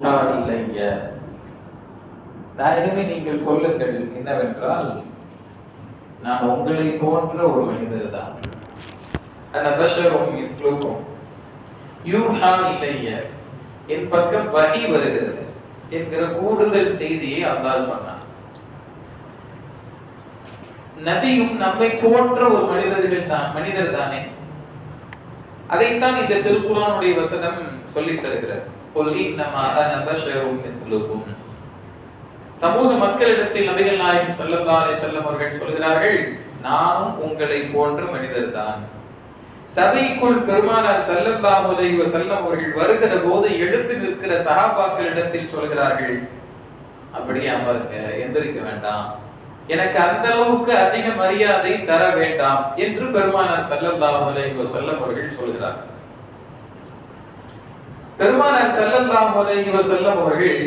இல்லைங்க. நாயகமே நீங்கள் சொல்லுங்கள் என்னவென்றால் நான் உங்களை போன்ற ஒரு மனிதர் தான். அனபஷரும் இஸ்லுக்கும் யூஹா இல்லைய என் பக்கம் வகி வருகிறது என்கிற கூடுதல் செய்தியை அல்லாஹ் சொன்னான். நபியும் நம்மை போன்ற ஒரு மனிதர்கள் தான் மனிதர் தானே? அதைத்தான் இந்த திருக்குறானுடைய வசனம் சொல்லித் தருகிறது. "குல் இன்னமா அன பஷரும் சமூக மக்களிடத்தில் நபிகள் நாயகம் ஸல்லல்லாஹு அலைஹி வஸல்லம் அவர்கள் சொல்கிறார்கள் நானும் உங்களை போன்ற மனிதர்தான். சபைக்குள் பெருமானார் ஸல்லல்லாஹு அலைஹி செல்லம் அவர்கள் வருகிற போது எழுந்து நிற்கிற சகாபாக்களிடத்தில் சொல்கிறார்கள் அப்படியே அமருங்க எந்திரிக்க வேண்டாம். எனக்கு அந்த அளவுக்கு அதிக மரியாதை தர வேண்டாம் என்று பெருமானார் ஸல்லல்லாஹு அலைஹி செல்லம் அவர்கள் சொல்கிறார் பெருமானார் ஸல்லல்லாஹு அலைஹி செல்லம் அவர்கள்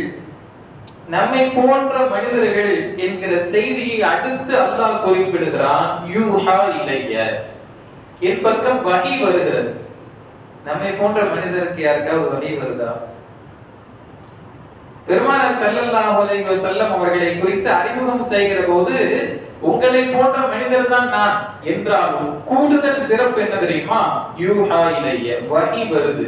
நம்மை போன்ற மனிதர்கள் என்கிற செய்தியை அடுத்து அல்லாஹ் குறிப்பிடுகிறான் யூஹா இளைய என் பக்கம் வகை வருகிறது. நம்மை போன்ற மனிதருக்கு யாருக்காவது வகை வருதா? பெருமானார் ஸல்லல்லாஹு அலைஹி செல்லம் அவர்களை குறித்து அறிமுகம் செய்கிற போது உங்களை போன்ற மனிதர் தான் நான் என்றாலும் கூடுதல் சிறப்பு என்ன தெரியுமா? யூஹா இளைய வகை வருது.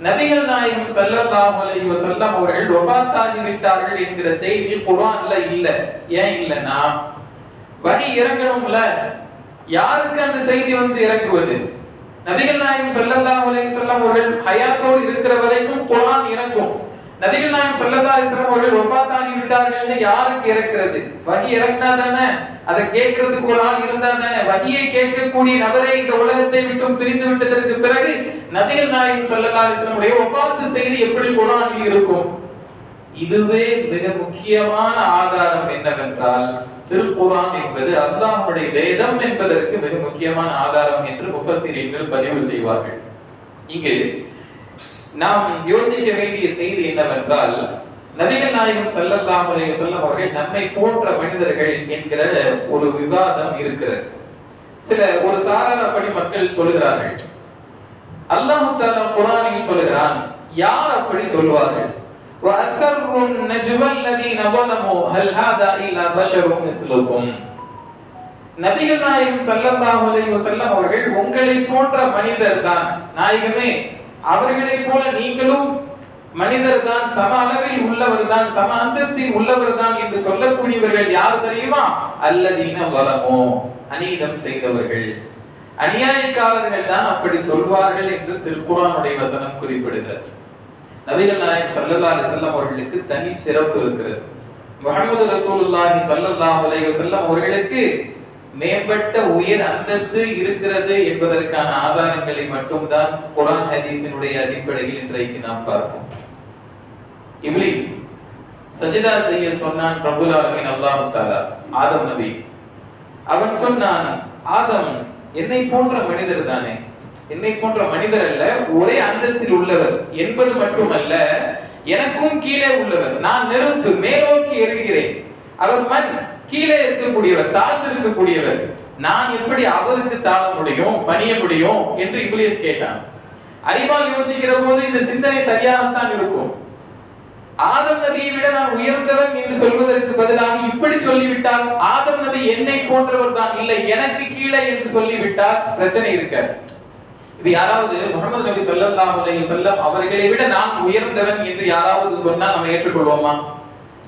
நபிகள் நாயகம் சல்லல்லாஹு அலைஹி வஸல்லம் அவர்கள் வஃபாத்தாகி விட்டார்கள் என்கிற செய்தி குர்ஆன்ல இல்ல. ஏன் இல்லனா வகை இறங்கணும்ல யாருக்கு அந்த செய்தி வந்து இறங்குவது? நபிகள் நாயகம் சல்லல்லாஹு அலைஹி வஸல்லம் அவர்கள் ஹயாத்தோடு இருக்கிற வரைக்கும் குர்ஆன் இறங்கும். நபிகள் நாயகம் ஸல்லல்லாஹு இஸ்லாம் அவர்கள் வஃபாத்தாகி விட்டார்கள்னு யாருக்கு இறக்கிறது? வகி இறங்கினா தானே? அதை கேட்கறதுக்கு ஒரு ஆள் இருந்தா தானே? வகியை கேட்கக்கூடிய நபரை இந்த உலகத்தை விட்டும் பிரிந்து விட்டதற்கு பிறகு நபிகள் நாயகம் ஸல்லல்லாஹு இஸ்லாமுடைய ஒப்பாத்து செய்தி எப்படி குரானில் இருக்கும்? இதுவே மிக முக்கியமான ஆதாரம் என்னவென்றால் திருக்குரான் என்பது அல்லாஹுடைய வேதம் என்பதற்கு மிக முக்கியமான ஆதாரம் என்று முஃபசிரியர்கள் பதிவு செய்வார்கள். இங்கு நாம் யோசிக்க வேண்டிய செய்தி என்னவென்றால் நபிகள் நாயகம் ஸல்லல்லாஹு அலைஹி வஸல்லம் அவர்கள் நம்மை போன்ற மனிதர்கள் என்கிற ஒரு விவாதம் இருக்கிறது சில ஒரு சாரார் அப்படி மக்கள் சொல்கிறார்கள் அல்லாஹ் தஆலா குர்ஆனில் சொல்கிறான் யார் அப்படி சொல்வார்கள் وَأَسَرُّوا النَّجْوَى الَّذِينَ ظَلَمُوا هَلْ هَذَا إِلَّا بَشَرٌ مِثْلُكُمْ நபிகள் நாயகம் ஸல்லல்லாஹு அலைஹி வஸல்லம் அவர்கள் உங்களை போன்ற மனிதர் தான் நாயகமே அவர்களைப் போல நீங்களும் மனிதர் தான் சம அளவில் உள்ளவர் தான் சம அந்தஸ்தில் உள்ளவர் தான் என்று சொல்லக்கூடியவர்கள் யார் தெரியுமா? அல்லதீன வளமோ அநீதம் செய்தவர்கள். அநியாயக்காரர்கள் தான் அப்படி சொல்வார்கள் என்று திருக்குறானுடைய வசனம் குறிப்பிடுகிறது. நபிகள் நாயகம் ஸல்லல்லாஹு அலைஹி அவர்களுக்கு தனி சிறப்பு இருக்கிறது. முகமது ரசூலுல்லாஹி சல்லல்லாஹு அலைஹி வஸல்லம் அவர்களுக்கு மேம்பட்ட உயர் அந்தஸ்து இருக்கிறது என்பதற்கான ஆதாரங்களை மட்டும்தான் குரான் ஹதீஸினுடைய அடிப்படையில் இன்றைக்கு நாம் பார்ப்போம். இப்லீஸ் சஜிதா செய்ய சொன்னான் பிரபுல் ஆலமீன் அல்லாஹ் ஆதம் நபி. அவன் சொன்னான் ஆதம் என்னை போன்ற மனிதர் தானே? என்னை போன்ற மனிதர் அல்ல ஒரே அந்தஸ்தில் உள்ளவர் என்பது மட்டுமல்ல எனக்கும் கீழே உள்ளவர். நான் நெருப்பு மேலோக்கி எறிகிறேன். அவர் மண் கீழே இருக்கக்கூடியவர் தாழ்ந்து இருக்கக்கூடியவர். நான் எப்படி அவருக்கு தாழ முடியும் பணிய முடியும் என்று இங்கிலீஷ் கேட்டான். அறிவால் யோசிக்கிற போது இந்த சிந்தனை சரியாகத்தான் இருக்கும். ஆதம் நபியை விட நான் உயர்ந்தவன் என்று சொல்வதற்கு பதிலாக இப்படி சொல்லிவிட்டால் ஆதம் நபி என்னை போன்றவர் தான் இல்லை எனக்கு கீழே என்று சொல்லிவிட்டால் பிரச்சனை இருக்காது. இது யாராவது முகமது நபி சொல்லலாம் சொல்ல அவர்களை விட நான் உயர்ந்தவன் என்று யாராவது சொன்னால் நம்ம ஏற்றுக்கொள்வோமா?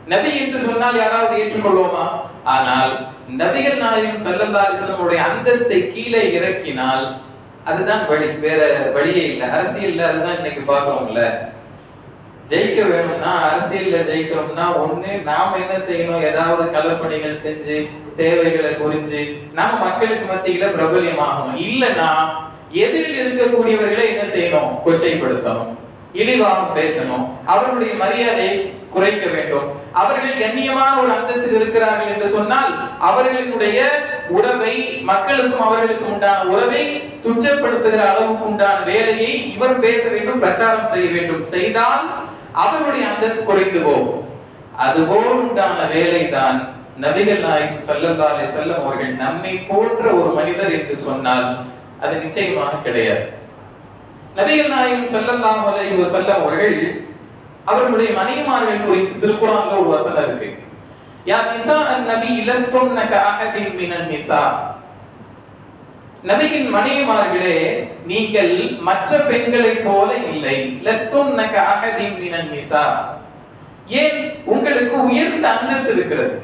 நபி என்று சொன்னால் யாராவது ஏற்றுக்கொள்வோமா? ஆனால் நபிகள் நாயகம் ஸல்லல்லாஹு அலைஹி உடைய அந்தஸ்தை கீழே இறக்கினால் அதுதான் வழி. வேற வழியே இல்லை. அரசியல்ல அதுதான் இன்னைக்கு பார்க்கிறோம்ல ஜெயிக்க வேணும்னா அரசியல்ல ஜெயிக்கணும்னா ஒண்ணு நாம என்ன செய்யணும்? ஏதாவது கலப்பணிகள் செஞ்சு சேவைகளை புரிஞ்சு நாம மக்களுக்கு மத்தியில பிரபலியமாகணும். இல்லைன்னா எதிரில் இருக்கக்கூடியவர்களை என்ன செய்யணும்? கொச்சைப்படுத்தணும். இழிவாக பேசணும். அவர்களுடைய மரியாதையை குறைக்க வேண்டும். அவர்கள் கண்ணியமான ஒரு அந்தஸ்தில் இருக்கிறார்கள் என்று சொன்னால் அவர்களினுடைய உறவை மக்களுக்கும் அவர்களுக்கும் உண்டான உறவை துச்சப்படுத்துகிற அளவுக்கு உண்டான வேலையை இவர் பேச வேண்டும் பிரச்சாரம் செய்ய வேண்டும். செய்தால் அவருடைய அந்தஸ்து குறைந்து போகும். அதுபோல் உண்டான வேலைதான் நபிகள் நாயகம் ஸல்லல்லாஹு அலைஹி அவர்கள் நம்மை போன்ற ஒரு மனிதர் என்று சொன்னால் அது நிச்சயமாக கிடையாது. நபிகள் நாயகம் ஸல்லல்லாஹு இவர் வஸல்லம் அவர்கள் அவர்களுடைய மனைவிமார்கள் குறித்து திருக்குறான்ல ஒரு வசனம் இருக்கு. யா நிசா அன் நபி லஸ்துன்ன கஅஹதின் மினன் நிசா. நபியின் மனைவிமார்களே நீங்கள் மற்ற பெண்களைப் போல இல்லை. லஸ்துன்ன கஅஹதின் மினன் நிசா. ஏன்? உங்களுக்கு உயர்ந்த அந்தஸ்து இருக்கிறது.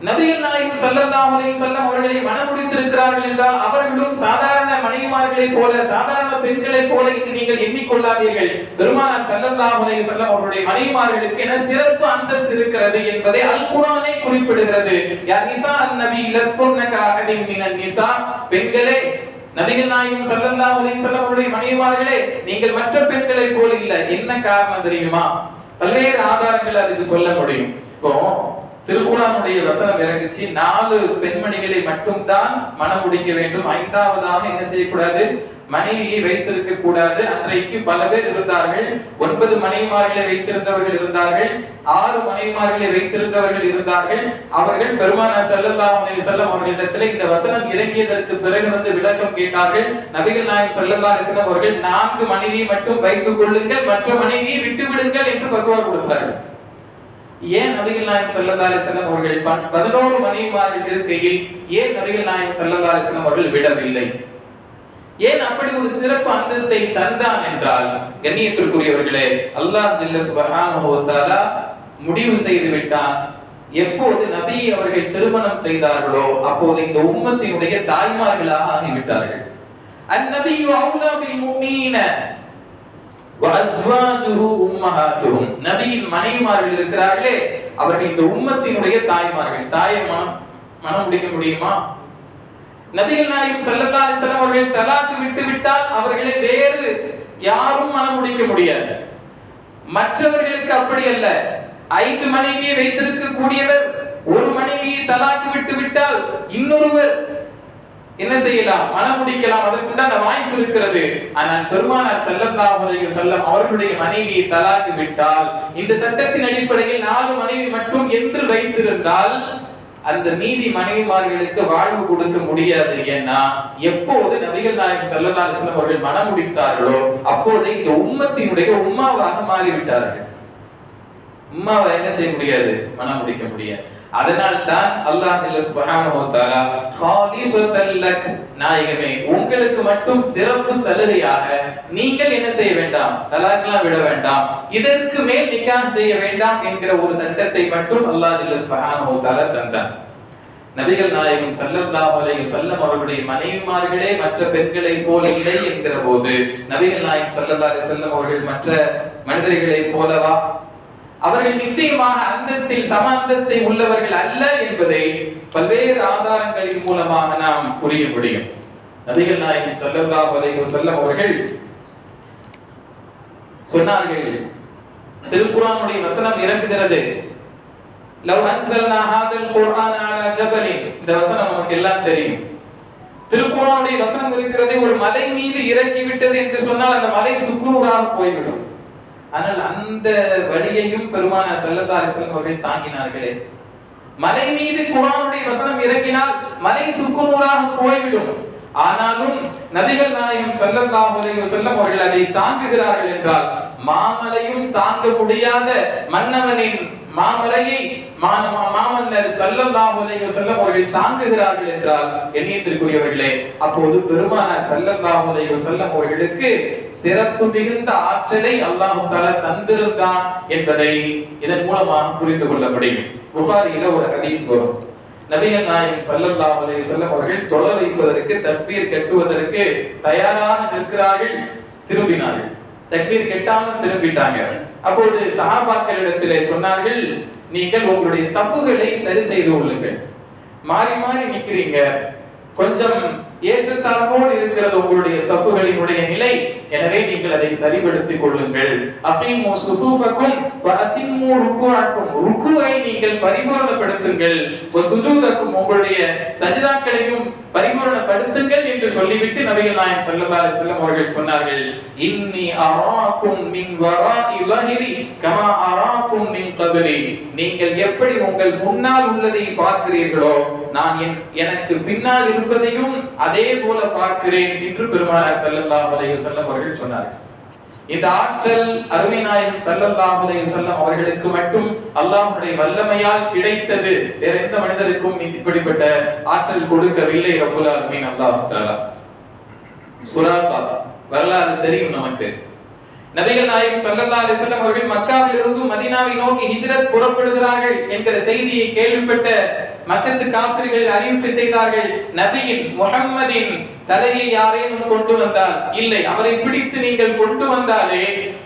நபிகள் நாயகம் சல்லல்லாஹு அலைஹி வஸல்லம் அவர்களை மனமுடித்திருக்கிறார்கள் என்றால் அவர்களும் சாதாரண மனைவிமார்களைப் போல சாதாரண பெண்களைப் போல இன்று நீங்கள் எண்ணிக்கொள்ளாதீர்கள். பெருமானார் சல்லல்லாஹு அலைஹி வஸல்லம் அவருடைய மனைவிமார்களுக்கு என சிறப்பு அந்தஸ்து இருக்கிறது என்பதை அல் குர்ஆனே குறிப்பிடுகிறது. யா நிசா அன்-நபி லஸ்துன்ன கஅஹதின் மினன் நிசா. பெண்களே நபிகள் நாயகம் சல்லல்லாஹு அலைஹி வஸல்லம் அவருடைய மனைவிமார்களே நீங்கள் மற்ற பெண்களைப் போல இல்ல. என்ன காரணம் தெரியுமா? பல்வேறு ஆதாரங்கள் அதுக்கு சொல்ல முடியும். இப்போ திருக்குறானுடைய வசனம் இறங்குச்சு நாலு பெண்மணிகளை மட்டும்தான் மனம் முடிக்க வேண்டும். ஐந்தாவதாக என்ன செய்யக்கூடாது? மனைவியை வைத்திருக்க கூடாது. அன்றைக்கு பல பேர் இருந்தார்கள். ஒன்பது மனைவிமார்களை வைத்திருந்தவர்கள் இருந்தார்கள். ஆறு மனைவிமார்களை வைத்திருந்தவர்கள் இருந்தார்கள். அவர்கள் பெருமான ஸல்லல்லாஹு அலைஹி வஸல்லம் அவர்களிடத்தில் இந்த வசனம் இறங்கியதற்கு பிறகு வந்து விளக்கம் கேட்டார்கள். நபிகள் நாயகம் செல்லல்லா அலைஹி அவர்கள் நான்கு மனைவியை மட்டும் வைத்துக் கொள்ளுங்கள் மற்ற மனைவியை விட்டு விடுங்கள் என்று பக்குவா கொடுத்தார்கள். ஏன் நபிகள் நாயகம் ஸல்லல்லாஹு அலைஹி அவர்கள் பதினோரு மனைவிமார்கள் இருக்கையில் ஏன் நபிகள் நாயகம் ஸல்லல்லாஹு அலைஹி அவர்கள் விடவில்லை? ஏன் அப்படி ஒரு சிறப்பு அந்தஸ்தை தந்தான் என்றால் கண்ணியத்திற்குரியவர்களே அல்லாஹ் ஜல்ல சுப்ஹானஹு வ தஆலா முடிவு செய்து விட்டான். எப்போது நபி அவர்கள் திருமணம் செய்தார்களோ அப்போது இந்த உம்மத்தினுடைய தாய்மார்களாக ஆகிவிட்டார்கள். அந்நபியு அவுலா பில் முஃமினீன நபியின் மனைவிமார்கள் இருக்கிறார்களே அவர்கள் இந்த உம்மத்தினுடைய தாய்மார்கள். தாயை மனம் மனம் முடிக்க முடியுமா? நபிகள் நாயகம் ஸல்லல்லாஹு அலைஹி அவர்கள் தலாக்கு விட்டு விட்டால் அவர்களை வேறு யாரும் மனம் முடிக்க முடியாது. மற்றவர்களுக்கு அப்படி அல்ல. ஐந்து மனைவியை வைத்திருக்க கூடியவர் ஒரு மனைவியை தலாக்கு விட்டு விட்டால் இன்னொருவர் என்ன செய்யலாம்? மனம் முடிக்கலாம். அந்த வாய்ப்பு இருக்கிறது. ஆனால் பெருமானார் ஸல்லல்லாஹு செல்லம் அவர்களுடைய மனைவியை தலாக்கு விட்டால் இந்த சட்டத்தின் அடிப்படையில் நாலு மனைவி மட்டும் என்று வைத்திருந்தால் அந்த நீதி மனைவிமார்களுக்கு வாழ்வு கொடுக்க முடியாது. ஏன்னா எப்போது நபிகள் நாயகம் ஸல்லல்லாஹு அலைஹி அவர்கள் மனம் முடித்தார்களோ அப்போது இந்த உம்மத்தினுடைய உம்மாவாக மாறிவிட்டார்கள். உம்மாவை என்ன செய்ய முடியாது? மனம் முடிக்க முடியாது. அதனால் தான் அல்லாஹ் ஜல்ல தஆலா காலிசத்தல் லக் நாயகமே உங்களுக்கு மட்டும் சிறப்பு சலுகையாக நீங்கள் என்ன செய்ய வேண்டாம்? தலாக்லாம் விட வேண்டாம். இதற்கு மேல் நிக்காஹ் செய்ய வேண்டாம் என்கிற ஒரு சட்டத்தை மட்டும் அல்லாஹ் ஜல்ல சுப்ஹானஹு தஆலா தந்தான். நபிகள் நாயகம் சல்லல்லாஹு அலைஹி வஸல்லம் அவர்களுடைய மனைவிமார்களே மற்ற பெண்களைப் போல இல்லை என்கிற போது நபிகள் நாயகம் சல்லல்லாஹு அலைஹி வஸல்லம் அவர்கள் மற்ற மனிதர்களைப் போலவா அவர்கள் நிச்சயமாக அந்தஸ்தில் சம அந்தஸ்தை உள்ளவர்கள் அல்ல என்பதை பல்வேறு ஆதாரங்களின் மூலமாக நாம் புரிய முடியும். நபிகள் நாயகம் சொல்லல்லா அலைஹி வஸல்லம் அவர்கள் சொன்னார்கள் திருக்குறானுடைய வசனம் இறங்குகிறது. லவ் அன்சல்னா ஹாதல் குர்ஆன் அலா ஜபலின். இந்த வசனம் நமக்கு எல்லாம் தெரியும். திருக்குறானுடைய வசனம் இருக்கிறதே ஒரு மலை மீது இறக்கி விட்டது என்று சொன்னால் அந்த மலை சுக்குநூறாக போய்விடும். ஆனால் அந்த வழியையும் பெருமான ஸல்லல்லாஹு அலைஹி அவர்கள் தாங்கினார்களே. மலை மீது குரானுடைய வசனம் இறக்கினால் மலை சுக்குநூறாக போய்விடும். ஆனாலும் நபிகள் நாயகம் ஸல்லல்லாஹு செல்லும் அவர்கள் அதை தாங்குகிறார்கள் என்றால் மாமலையும் தாங்க முடியாத மன்னவனின் மாமலையை மாமன்னர் சல்லல்லாஹு அலைஹி வஸல்லம் அவர்கள் தாங்குகிறார்கள் என்றால் எண்ணியத்திற்குரியவர்களே அப்போது பெருமானார் சல்லல்லாஹு அலைஹி வஸல்லம் அவர்களுக்கு சிறப்பு மிகுந்த ஆற்றலை அல்லாஹ் தஆலா தந்திருந்தான் என்பதை இதன் மூலமாக புரிந்து கொள்ள முடியும். புகாரியில ஒரு ஹதீஸ் வரும். நபிகள் நாயகம் சல்லல்லாஹு அலைஹி வஸல்லம் அவர்கள் தொழ வைப்பதற்கு தக்பீர் கட்டுவதற்கு தயாராக நிற்கிறார்கள் திரும்பினார்கள். தக்பீர் கெட்டாமல் திரும்பிட்டாங்க. அப்போது சஹாபாக்களிடத்திலே சொன்னார்கள் நீங்கள் உங்களுடைய சப்புகளை சரி செய்து கொள்ளுங்கள். மாறி மாறி நிற்கிறீங்க கொஞ்சம் ஏற்றத்தாழ்வோடு இருக்கிறது உங்களுடைய சப்புகளினுடைய நிலை. எனவே நீங்கள் அதை சரிபடுத்திக் கொள்ளுங்கள். அப்பீமு சுசூஃபக்கும் வஅத்திமு ருக்குஆக்கும் ருக்குவை நீங்கள் பரிபூரணப்படுத்துங்கள். வசுஜூதக்கும் உங்களுடைய சஜிதாக்களையும் பரிபூரணப்படுத்துங்கள் என்று சொல்லிவிட்டு நபிகள் நாயகம் ஸல்லல்லாஹு செல்லும் அவர்கள் சொன்னார்கள் இன்னி அராக்கும் மின் வராஇ லஹிரி கமா அராக்கும் மின் கபலி. நீங்கள் எப்படி உங்கள் முன்னால் உள்ளதை பார்க்கிறீர்களோ நான் எனக்கு பின்னால் இருப்பதையும் அது அதே போல பார்க்கிறேன் என்று பெருமானார் ஸல்லல்லாஹு அலைஹி செல்லம் அவர்கள் சொன்னார்கள். இந்த ஆற்றல் அருமை நாயகம் ஸல்லல்லாஹு அலைஹி செல்லம் அவர்களுக்கு மட்டும் அல்லாஹுடைய வல்லமையால் கிடைத்தது. வேற எந்த மனிதருக்கும் இப்படிப்பட்ட ஆற்றல் கொடுக்கவில்லை ரப்புல் அருமீன் அல்லாஹ் தாலா சுராத்தா வரலாறு தெரியும் நமக்கு. நபிகள் நாயகம் சல்லல்லா அலைஹி வஸல்லம் அவர்கள் மக்காவில் இருந்து மதீனாவை நோக்கி ஹிஜ்ரத் புறப்படுகிறார்கள் என்கிற செய்தியை கேள்விப்பட்ட மத்தத்து காப்பிர்கள் அறிவிப்பு செய்தார்கள். நபியின் முகம்மதின் தலையை யாரேனும் கொண்டு வந்தால்? இல்லை. அவரை பிடித்து நீங்கள் கொண்டு வந்தாலே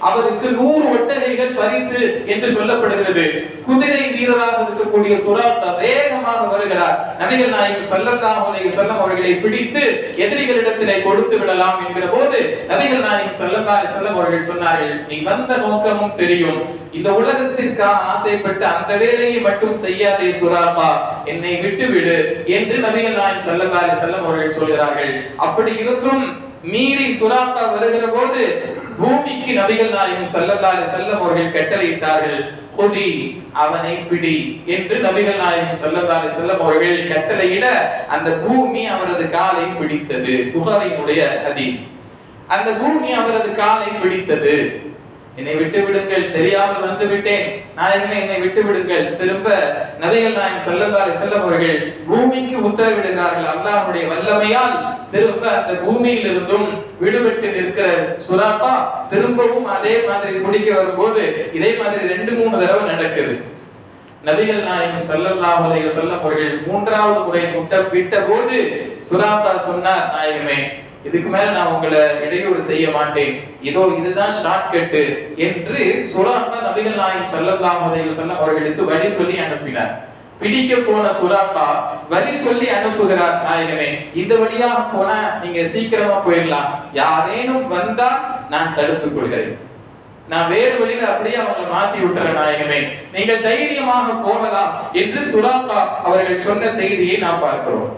அவருக்கு நூறு ஒட்டகைகள் பரிசு என்று சொல்லப்படுகிறது. குதிரை வீரராக இருக்கக்கூடிய சுராத்தா வேகமாக வருகிறார். நபிகள் நாயகம் ஸல்லல்லாஹு அலைஹி வஸல்லம் அவர்களை பிடித்து எதிரிகளிடத்திலே கொடுத்து விடலாம் என்கிற போது நபிகள் நாயகம் ஸல்லல்லாஹு அலைஹி வஸல்லம் அவர்கள் சொன்னார்கள் நீ வந்த நோக்கமும் தெரியும். இந்த உலகத்திற்காக ஆசைப்பட்டு அந்த வேலையை மட்டும் செய்யாதே சுராப்பா என்னை விட்டுவிடு என்று நபிகள் நாயகம் ஸல்லல்லாஹு அலைஹி வஸல்லம் அவர்கள் சொல்கிறார்கள். அப்படி இருந்தும் மீறி சுராக்கா வருகிற போது பூமிக்கு நபிகள் நாயகம் ஸல்லல்லாஹு செல்லம் அவர்கள் கட்டளையிட்டார்கள். கொடி அவனை பிடி என்று நபிகள் நாயகம் ஸல்லல்லாஹு செல்லம் அவர்கள் கட்டளையிட அந்த பூமி அவரது காலை பிடித்தது. புகாரினுடைய ஹதீஸ். அந்த பூமி அவரது காலை பிடித்தது. என்னை விட்டு விடுங்கள் தெரியாமல் வந்து விட்டேன். நாயகமே என்னை விட்டு விடுங்கள்? திரும்ப நபிகள் நாயகம் ஸல்லல்லாஹு அலைஹி அவர்கள் பூமிக்கு உத்தரவிடுகிறார்கள். அல்லாஹுடைய வல்லமையால் திரும்ப அந்த பூமியிலிருந்தும் விடுபட்டு நிற்கிற சுறாப்பா திரும்பவும் அதே மாதிரி குடிக்க வரும்போது இதே மாதிரி ரெண்டு மூணு தடவை நடக்குது. நபிகள் நாயகம் ஸல்லல்லாஹு அலைஹி வஸல்லம் அவர்கள் மூன்றாவது முறை முட்ட விட்ட போது சுராப்பா சொன்னார் நாயகமே இதுக்கு மேல நான் உங்களை இடையூறு செய்ய மாட்டேன். இதோ இதுதான் ஷார்ட்கட் என்று சுராத்தா நபிகள் நாயகம் ஸல்லல்லாஹு அலைஹி வஸல்லம் அவர்களுக்கு வழி சொல்லி அனுப்பினார். பிடிக்க போன சுராப்பா வழி சொல்லி அனுப்புகிறார் நாயகமே இந்த வழியா போனா நீங்க சீக்கிரமா போயிடலாம் யாரேனும் வந்தா நான் தடுத்துக் கொள்கிறேன். நான் வேறு வழியில அப்படியே அவங்களை மாத்தி விட்டுற நாயகமே நீங்கள் தைரியமாக போகலாம் என்று சுராப்பா அவர்கள் சொன்ன செய்தியை நாம் பார்க்கிறோம்.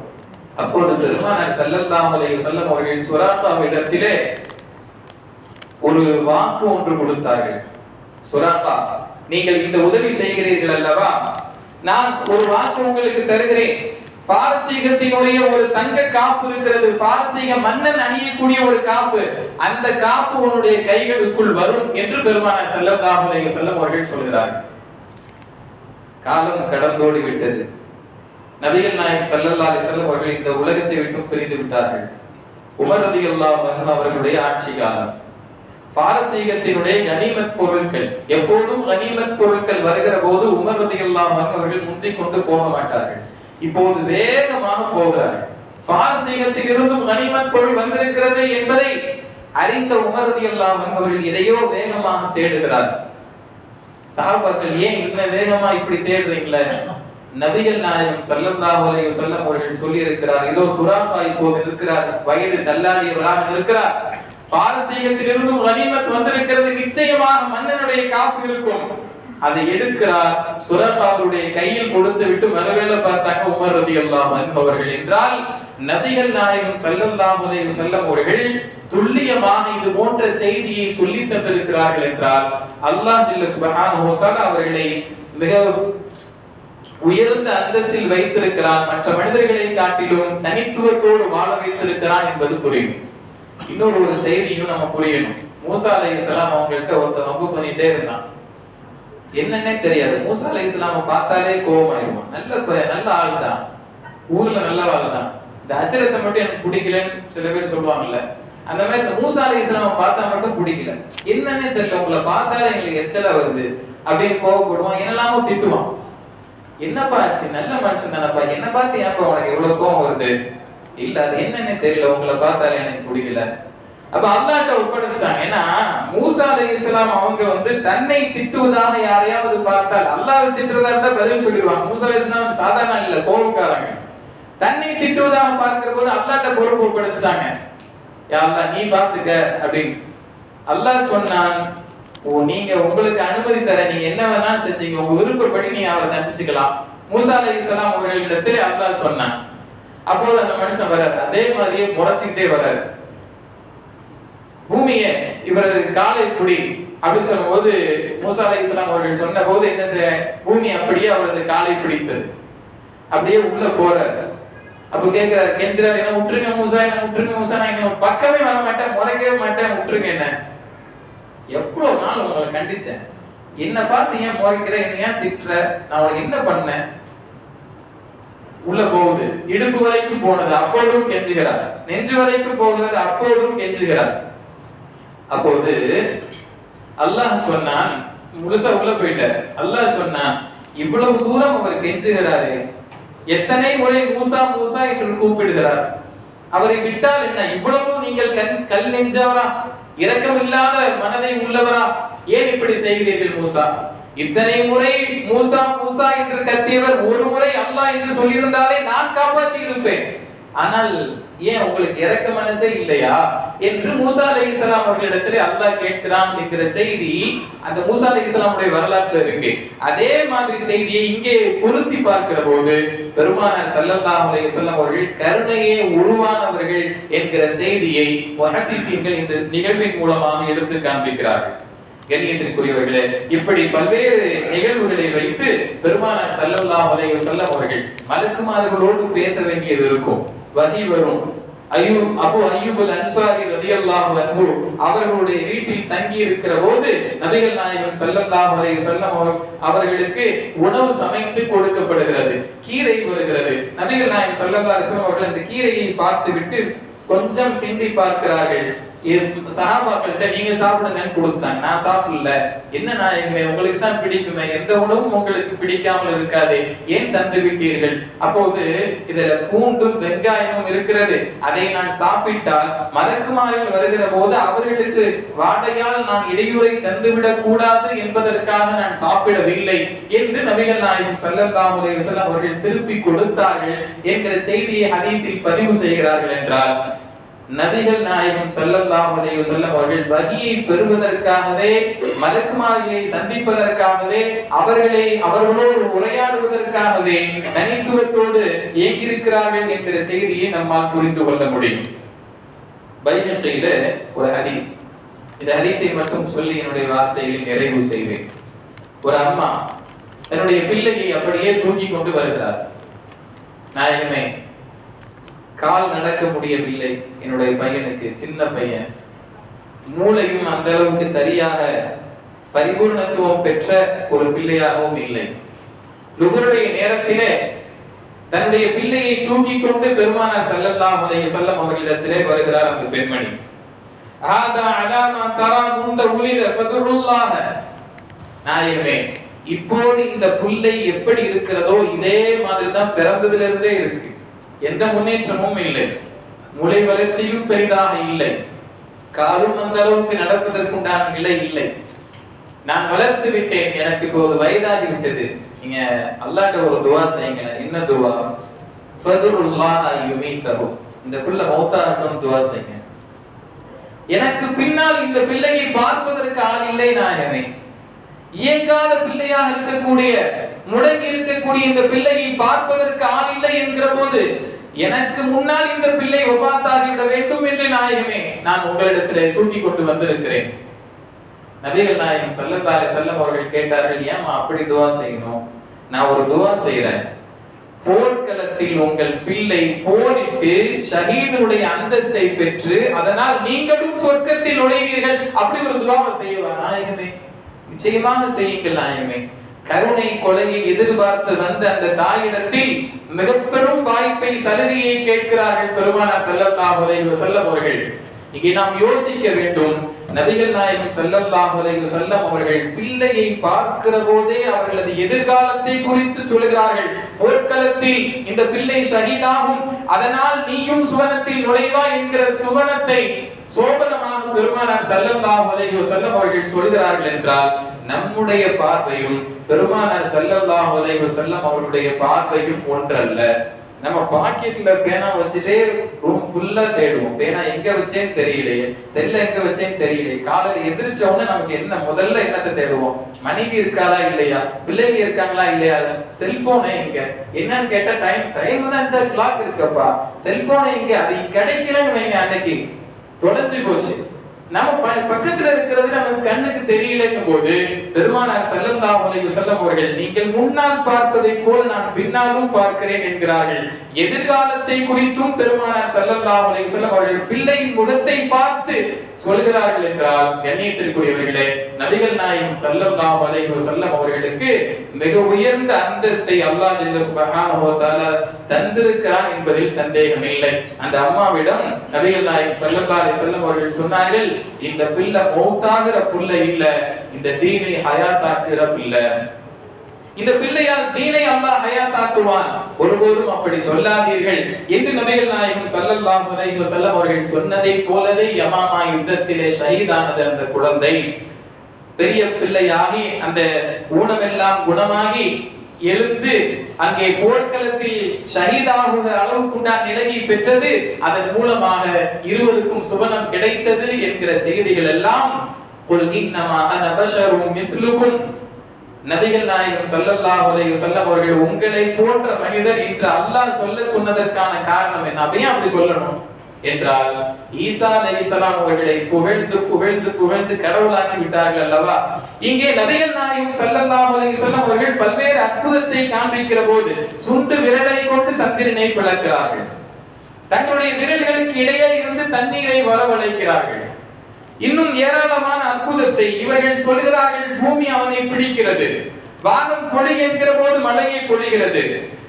அப்போது பெருமானார் ஸல்லல்லாஹு அலைஹி வஸல்லம் அவர்கள் சுராப்பாவிடத்திலே ஒரு வாக்கு ஒன்று கொடுத்தார்கள். சுராப்பா நீங்கள் இந்த உதவி செய்கிறீர்கள் அல்லவா? நான் ஒரு வாக்கு உங்களுக்கு தருகிறேன். பாரசீகத்தினுடைய ஒரு தங்க காப்பு இருக்கிறது. பாரசீக மன்னன் அணியக்கூடிய ஒரு காப்பு. அந்த காப்பு உன்னுடைய கைகளுக்குள் வரும் என்று பெருமானார் செல்லம் தாமலை செல்லம் அவர்கள் சொல்கிறார் காலம் கடந்தோடி விட்டது நபிகள் நாயகம் சல்லல்லா அலிசல்லம் அவர்கள் இந்த உலகத்தை விட்டு பிரிந்து விட்டார்கள். உமர் அல்லா அன்ஹு அவர்களுடைய ஆட்சி காலம். பாரசீகத்தினுடைய கனிமத் பொருட்கள் எப்போதும் கனிமத் பொருட்கள் வருகிற போது உமர் ரலியல்லாஹு அன்ஹு அவர்கள் முந்தி கொண்டு போக மாட்டார்கள். இப்போது வேகமாக போகிறார்கள். பாரசீகத்தில் இருந்தும் கனிமத் பொருள் வந்திருக்கிறது என்பதை அறிந்த உமர் ரலியல்லாஹு அன்ஹு அவர்கள் எதையோ வேகமாக தேடுகிறார். சஹாபாக்கள் ஏன் இன்னும் வேகமா இப்படி தேடுறீங்களே? நபிகள் நாயகம் ஸல்லல்லாஹு அலைஹி வஸல்லம் அவர்கள் சொல்லி இருக்கிறார் இதோ சுராஃபா இப்போது இருக்கிறார் வயது தள்ளாடியவராக இருக்கிறார் பாரசீகத்திலிருந்து கனிமத் வந்திருக்கிறது நிச்சயமாக மன்னனுடைய காப்பு இருக்கும். அதை எடுக்கிறார் சுரபாவுடைய கையில் கொடுத்து விட்டு மறுவேளை பார்த்தாங்க உமர் ரதி அல்லாம் அவர்கள் என்றால் நபிகள் நாயகம் செல்லம் அலைஹி செல்லம் அவர்கள் துல்லியமாக இது போன்ற செய்தியை சொல்லி தந்திருக்கிறார்கள் என்றால் அல்லாஹ் அவர்களை மிக உயர்ந்த அந்தஸ்தில் வைத்திருக்கிறான் மற்ற மனிதர்களை காட்டிலும் தனித்துவத்தோடு வாழ வைத்திருக்கிறான் என்பது புரியும். இன்னொரு ஒரு செய்தியும் நம்ம புரியணும் மூசா இஸ்லாம் அவங்கள்ட்ட ஒருத்தன் வம்பு பண்ணிட்டே இருந்தான். என்னன்னே தெரியாது. மூசா இஸ்லாம பார்த்தாலே கோபமாயிருவான் நல்ல நல்ல ஆள் தான். ஊர்ல நல்ல ஆள் தான். இந்த அச்சரத்தை மட்டும் எனக்கு பிடிக்கலன்னு சில பேர் சொல்லுவாங்கல்ல. அந்த மாதிரி இந்த மூசா இஸ்லாம பார்த்தா மட்டும் பிடிக்கல. என்னன்னே தெரியல. உங்களை பார்த்தாலே எங்களுக்கு எச்சலா வருது. அப்படின்னு கோவப்படுவான். என்னெல்லாமோ திட்டுவான். என்னப்பா ஆச்சு? நல்ல மனுஷன் தானப்பா. என்ன பார்த்து ஏன்ப்பா உனக்கு எவ்வளவு கோவம் வருது? இல்ல அது என்னன்னு தெரியல. உங்களை பார்த்தாலே எனக்கு பிடிக்கல. அப்ப அல்லாட்ட ஒப்படைச்சிட்டாங்க. ஏன்னா மூசா அலைஹிஸ்ஸலாம் அவங்க வந்து தன்னை திட்டுவதாக யாரையாவது பார்த்தால் அல்லாஹ் திட்டுறதா இருந்தா பதில் சொல்லிடுவாங்க. மூசா அலைஹிஸ்ஸலாம் சாதாரண இல்ல கோபக்காரங்க. தன்னை திட்டுவதாக பார்க்கிற போது அல்லாட்ட பொறுப்பு ஒப்படைச்சிட்டாங்க. யா நீ பார்த்துக்க அப்படின்னு. அல்லாஹ் சொன்னான் ஓ நீங்க உங்களுக்கு அனுமதி தர நீங்க என்ன வேணாலும் செஞ்சீங்க. உங்க விருப்பப்படி நீங்க அவரை தண்டிச்சுக்கலாம். மூசா அலைஹிஸ்ஸலாம் அவர்களிடத்தில் அல்லாஹ் சொன்னான். அப்போது அந்த மனுஷன் வர்றாரு. அதே மாதிரியே முறைச்சிக்கிட்டே வர்றாரு. பூமிய இவரது காலை குடி அப்படின்னு சொல்லும்போது மூசா அலைஹிஸ்ஸலாம் அவர்கள் சொன்ன போது என்ன செய்ய பூமி அப்படியே அவரது காலை பிடித்தது. அப்படியே உள்ள போறாரு. அப்ப கேட்கிறாரு கெஞ்சுறாரு என்ன விட்டுருங்க மூசா என்ன விட்டுருங்க மூசா நான் பக்கமே வர மாட்டேன் முறைக்கவே மாட்டேன் விட்டுருங்க என்ன? எவ்வளோ நாள் உங்களை கண்டிச்சேன்? என்ன பார்த்து ஏன் முறைக்கிற என்ன ஏன் திட்டுற? நான் உனக்கு என்ன பண்ணேன்? உள்ள போகுது. இடுப்பு வரைக்கும் போனது அப்போதும் கெஞ்சுகிறார். நெஞ்சு வரைக்கும் போகிறது அப்போதும் கெஞ்சுகிறார். அப்போது அல்லாஹ் சொன்னான் முழுசா உள்ள போயிட்டார். அல்லாஹ் சொன்னான் இவ்வளவு தூரம் அவர் கெஞ்சுகிறாரு. எத்தனை முறை மூசா மூசா என்று கூப்பிடுகிறார். அவரை விட்டால் என்ன? இவ்வளவு நீங்கள் கண் கல் நெஞ்சவரா? இரக்கமில்லாத மனதை உள்ளவரா? ஏன் இப்படி செய்கிறீர்கள் மூசா? இத்தனை முறை மூசா மூசா என்று கத்தியவர் ஒரு முறை அல்லாஹ் என்று சொல்லியிருந்தாலே நான் காப்பாற்றி இருப்பேன். ஆனால் ஏன் உங்களுக்கு இறக்க மனசே இல்லையா? என்று மூசா அலி இஸ்லாம் அவர்களிடத்திலே அல்லாஹ் கேட்கிறான் என்கிற செய்தி அந்த மூசா அலி இஸ்லாமுடைய வரலாற்றுல இருக்கு. அதே மாதிரி செய்தியை இங்கே பொருத்தி பார்க்கிற போது பெருமானார் சல்லல்லாஹ் அலி வஸல்லம் அவர்கள் கருணையே உருவானவர்கள் என்கிற செய்தியை முஹத்திசீன்கள் இந்த நிகழ்வின் மூலமாக எடுத்து காண்பிக்கிறார்கள். கண்ணியத்திற்குரியவர்களே இப்படி பல்வேறு நிகழ்வுகளை வைத்து பெருமானார் சல்லல்லாஹு சொல்ல வஸல்லம் அவர்கள் மலக்குமார்களோடு பேச வேண்டியது இருக்கும். வகி வரும். ஐயோ அபு ஐயூபுல் அன்சாரி ரலியல்லாஹு அன்ஹு அவர்களுடைய வீட்டில் தங்கி இருக்கிற போது நபிகள் நாயகம் ஸல்லல்லாஹு அலைஹி வஸல்லம் அவர்களுக்கு உணவு சமைத்து கொடுக்கப்படுகிறது. கீரை வருகிறது. நபிகள் நாயகம் ஸல்லல்லாஹு அலைஹி வஸல்லம் அவர்கள் அந்த கீரையை பார்த்துவிட்டு கொஞ்சம் கிண்டி பார்க்கிறார்கள். சகாபாக்கள்கிட்ட நீங்க சாப்பிடுங்கன்னு கொடுத்தாங்க நான் சாப்பிடல. என்ன நான் உங்களுக்கு தான் பிடிக்குமே? எந்த உணவும் உங்களுக்கு பிடிக்காமல் இருக்காது. ஏன் தந்து விட்டீர்கள்? அப்போது இதுல பூண்டும் வெங்காயமும் இருக்கிறது. அதை நான் சாப்பிட்டால் மதக்குமாரில் வருகிற போது அவர்களுக்கு வாடையால் நான் இடையூறை தந்துவிடக் கூடாது என்பதற்காக நான் சாப்பிடவில்லை என்று நபிகள் நாயகம் ஸல்லல்லாஹு அவர்கள் திருப்பி கொடுத்தார்கள் என்கிற செய்தியை ஹதீஸில் பதிவு செய்கிறார்கள் என்றார். நபிகள் நாயகம் ஸல்லல்லாஹு அலைஹி வஸல்லம் அவர்கள் வகியை பெறுவதற்காகவே மலக்குமார்களை சந்திப்பதற்காகவே அவர்களை அவர்களோடு உரையாடுவதற்காகவே தனித்துவத்தோடு இயங்கியிருக்கிறார்கள் என்கிற செய்தியை நம்மால் புரிந்து கொள்ள முடியும். பைஹக்கியில ஒரு ஹதீஸ். இந்த ஹதீஸை மட்டும் சொல்லி என்னுடைய வார்த்தையில் நிறைவு செய்வேன். ஒரு அம்மா தன்னுடைய பிள்ளையை அப்படியே தூக்கி கொண்டு வருகிறார். நாயகமே கால் நடக்க முடியவில்லை. என்னுடைய பையனுக்கு சின்ன பையன். மூளையும் அந்த அளவுக்கு சரியாக பரிபூர்ணத்துவம் பெற்ற ஒரு பிள்ளையாகவும் இல்லை. லுகருடைய நேரத்திலே தன்னுடைய பிள்ளையை தூக்கி கொண்டு பெருமானார் செல்லல்லாம் அலைஹி சொல்லம் அவர்களிடத்திலே வருகிறார் அந்த பெண்மணி. ஹாதா அலாமா தரா முந்த உலித ஃபதுல்லாஹ நாயகமே இப்போது இந்த புல்லை எப்படி இருக்கிறதோ இதே மாதிரி தான் பிறந்ததுல இருந்தே இருக்கு. எந்த முன்னேற்றமும் இல்லை. மூளை வளர்ச்சியும் பெரிதாக இல்லை. காலும் அந்த அளவுக்கு நடப்பதற்குண்டான நிலை இல்லை. நான் வளர்த்து விட்டேன் எனக்கு இப்போது வயதாகி விட்டது. நீங்க அல்லாட்ட ஒரு துவா செய்யுங்க. என்ன துவா? இந்த புள்ள மௌத்தாகட்டும் துவா செய்யுங்க. எனக்கு பின்னால் இந்த பிள்ளையை பார்ப்பதற்கு ஆள் இல்லை நாயமே இயங்காத பிள்ளையாக இருக்கக்கூடிய முடங்கி இருக்கக்கூடிய இந்த பிள்ளையை பார்ப்பதற்கு ஆள் இல்லை என்கிற போது எனக்கு முன்னால் இந்த பிள்ளை ஒபாத்தாகிவிட வேண்டும் என்று நாயகமே நான் உங்களிடத்திலே தூக்கி கொண்டு வந்திருக்கிறேன். நபிகள் நாயகம் சல்லல்லாஹு செல்லம் அவர்கள் கேட்டார்கள் ஏமா அப்படி துவா செய்யணும்? நான் ஒரு துவா செய்யறேன் போர்க்களத்தில் உங்கள் பிள்ளை போரிட்டு ஷஹீதுடைய அந்தஸ்தை பெற்று அதனால் நீங்களும் சொர்க்கத்தில் நுழைவீர்கள். அப்படி ஒரு துவாவை செய்யவா நாயகமே. நிச்சயமாக செய்யுங்கள் கருணை கொலையை எதிர்பார்த்து வந்த அந்த தாயிடத்தில் மிக பெரும் வாய்ப்பை சலுகையை கேட்கிறார்கள் பெருமானா ஸல்லல்லாஹு செல்லம் அவர்கள். இங்கே நாம் யோசிக்க வேண்டும். நபிகள் நாயகம் ஸல்லல்லாஹு செல்லம் அவர்கள் பிள்ளையை பார்க்கிற போதே அவர்களது எதிர்காலத்தை குறித்து சொல்கிறார்கள். போர்க்களத்தில் இந்த பிள்ளை ஷஹீதாகும். அதனால் நீயும் சுவனத்தில் நுழைவா என்கிற சுவனத்தை சோபனமாக பெருமானார் ஸல்லல்லாஹு செல்லம் அவர்கள் சொல்கிறார்கள் என்றால் நம்முடைய பார்வையும் பெருமானார் செல்லல்லாஹ் அலைஹி செல்லம் அவருடைய பார்வையும் ஒன்றல்ல. நம்ம பாக்கெட்ல பேனா வச்சுட்டே ரூம் ஃபுல்லா தேடுவோம். பேனா எங்க வச்சேன்னு தெரியலையே செல்ல எங்க வச்சேன்னு தெரியலையே காலையில எதிரிச்ச உடனே நமக்கு என்ன முதல்ல என்னத்தை தேடுவோம்? மனைவி இருக்காளா இல்லையா? பிள்ளைங்க இருக்காங்களா இல்லையா? செல்போனை எங்க? என்னன்னு கேட்டா டைம் டைம் தான் இந்த கிளாக் இருக்கப்பா. செல்போனை எங்க? அது கிடைக்கலன்னு வைங்க அன்னைக்கு. தொலைஞ்சு போச்சு. நம்ம பக்கத்துல இருக்கிறது நமக்கு கண்ணுக்கு தெரியலங்கும் போது பெருமானார் செல்லந்தா உலக செல்லம் அவர்கள் நீங்கள் முன்னால் பார்ப்பதை போல் நான் பின்னாலும் பார்க்கிறேன் என்கிறார்கள். எதிர்காலத்தை குறித்தும் பெருமானார் செல்லந்தா உலக செல்லம் அவர்கள் பிள்ளையின் முகத்தை பார்த்து சொல்கிறார்கள் என்றால் கண்ணியத்திற்குரியவர்களே நபிகள் நாயகம் ஸல்லல்லாஹு அலைஹி வஸல்லம் அவர்களுக்கு மிக உயர்ந்த அந்தஸ்தை அல்லாஹ் ஜல்ல சுப்ஹானஹு தஆலா தந்திருக்கிறான் என்பதில் சந்தேகம் இல்லை. அந்த அம்மாவிடம் நபிகள் நாயகம் ஸல்லல்லாஹு அலைஹி வஸல்லம் அவர்கள் சொன்னார்கள் இந்த பிள்ளை மௌத்தாகிற புள்ள இல்ல இந்த தீனை ஹயாத்தாக்குற பிள்ளை இந்த பிள்ளையால் தீனை அல்லாஹ் ஹயாத்தாக்குவான். ஒருபோதும் அப்படி சொல்லாதீர்கள். என்று நபிகள் நாயகம் சல்லல்லாஹு அலைஹி வஸல்லம் அவர்கள் சொன்னதை போலவே யமாமா யுத்தத்திலே ஷஹீதானது அந்த குழந்தை. பெரிய பிள்ளையாகி அந்த ஊனமெல்லாம் குணமாகி எழுந்து அங்கே போர்க்களத்தில் ஷஹீதாகுற அளவுக்குண்டான நிலையை பெற்றது. அதன் மூலமாக இருவருக்கும் சுவனம் கிடைத்தது என்கிற செய்திகள் எல்லாம் قل இன்னமா அன بشر مثلكم நபிகள் நாயகம் சொல்லல்லாஹ் அலைஹி சொல்ல அவர்கள் உங்களை போன்ற மனிதர் என்று அல்லாஹ் சொல்ல சொன்னதற்கான காரணம் என்ன? அப்ப அப்படி சொல்லணும். என்றால் ஈசா நபிசலாம் அவர்களை புகழ்ந்து புகழ்ந்து புகழ்ந்து கடவுளாக்கி விட்டார்கள் அல்லவா? இங்கே நபிகள் நாயகம் ஸல்லல்லாஹு அலைஹி சொல்ல அவர்கள் பல்வேறு அற்புதத்தை காண்பிக்கிற போது சுண்டு விரலை கொண்டு சந்திரனை பிளக்கிறார்கள். தங்களுடைய விரல்களுக்கு இடையே இருந்து தண்ணீரை வரவழைக்கிறார்கள். இன்னும் ஏராளமான அற்புதத்தை இவர்கள் சொல்கிறார்கள் பூமி அவனை பிடிக்கிறது. வானம் கொடி என்கிற போது மழையை பொழிகிறது.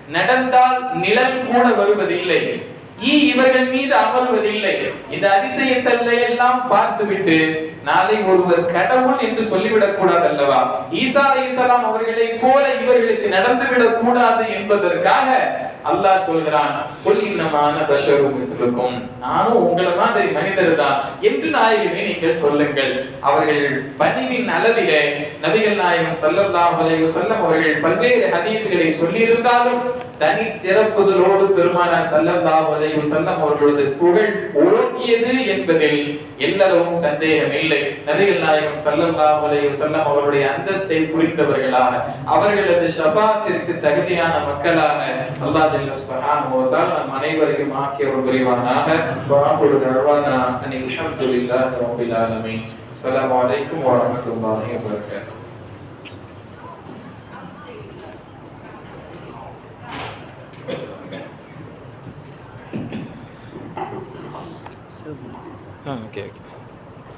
நடந்தால் நிழல் கூட வருவதில்லை. ஈ இவர்கள் மீது அமர்வதில்லை. இந்த அதிசயத்தல்லை எல்லாம் பார்த்துவிட்டு நாளை ஒருவர் கடவுள் என்று சொல்லிவிடக் கூடாது அல்லவா ஈசா அலைஹிஸ்ஸலாம் அவர்களை போல இவர்களுக்கு நடந்துவிடக் கூடாது என்பதற்காக அல்லாஹ் சொல்கிறான் கொல் இன்னமான பஷரு மிஸ்லுக்கும். நானும் உங்களை மாதிரி மனிதர் தான். என்று நாயகமே நீங்கள் சொல்லுங்கள். அவர்கள் பணிவின் அளவிலே நபிகள் நாயகம் சொல்லலாம் அலைஹி அவர்கள் பல்வேறு ஹதீஸ்களை சொல்லியிருந்தாலும் தனி சிறப்புகளோடு பெருமானார் ஸல்லல்லாஹு அலைஹி வஸல்லம் அவர்களது புகழ் ஓங்கியது என்பதில் எல்லளவும் சந்தேகமில்லை. இல்லை. நபிகள் நாயகம் ஸல்லல்லாஹு அலைஹி வஸல்லம் அவருடைய அந்தஸ்தை புரிந்தவர்களாக அவர்களது ஷபாத்திற்கு தகுதியான மக்களாக அல்லாஹ் ஜல்ல சுப்ஹானஹு வ தஆலா நம் அனைவரையும் ஆக்கியவர் புரிவானாக. வாஹுரு தஅவானா அனில் ஹம்துலில்லாஹி ரப்பில் ஆலமீன். அஸ்ஸலாமு அலைக்கும் வ ரஹ்மத்துல்லாஹி வ பரகாத்துஹு சரி ஓகே ஓகே.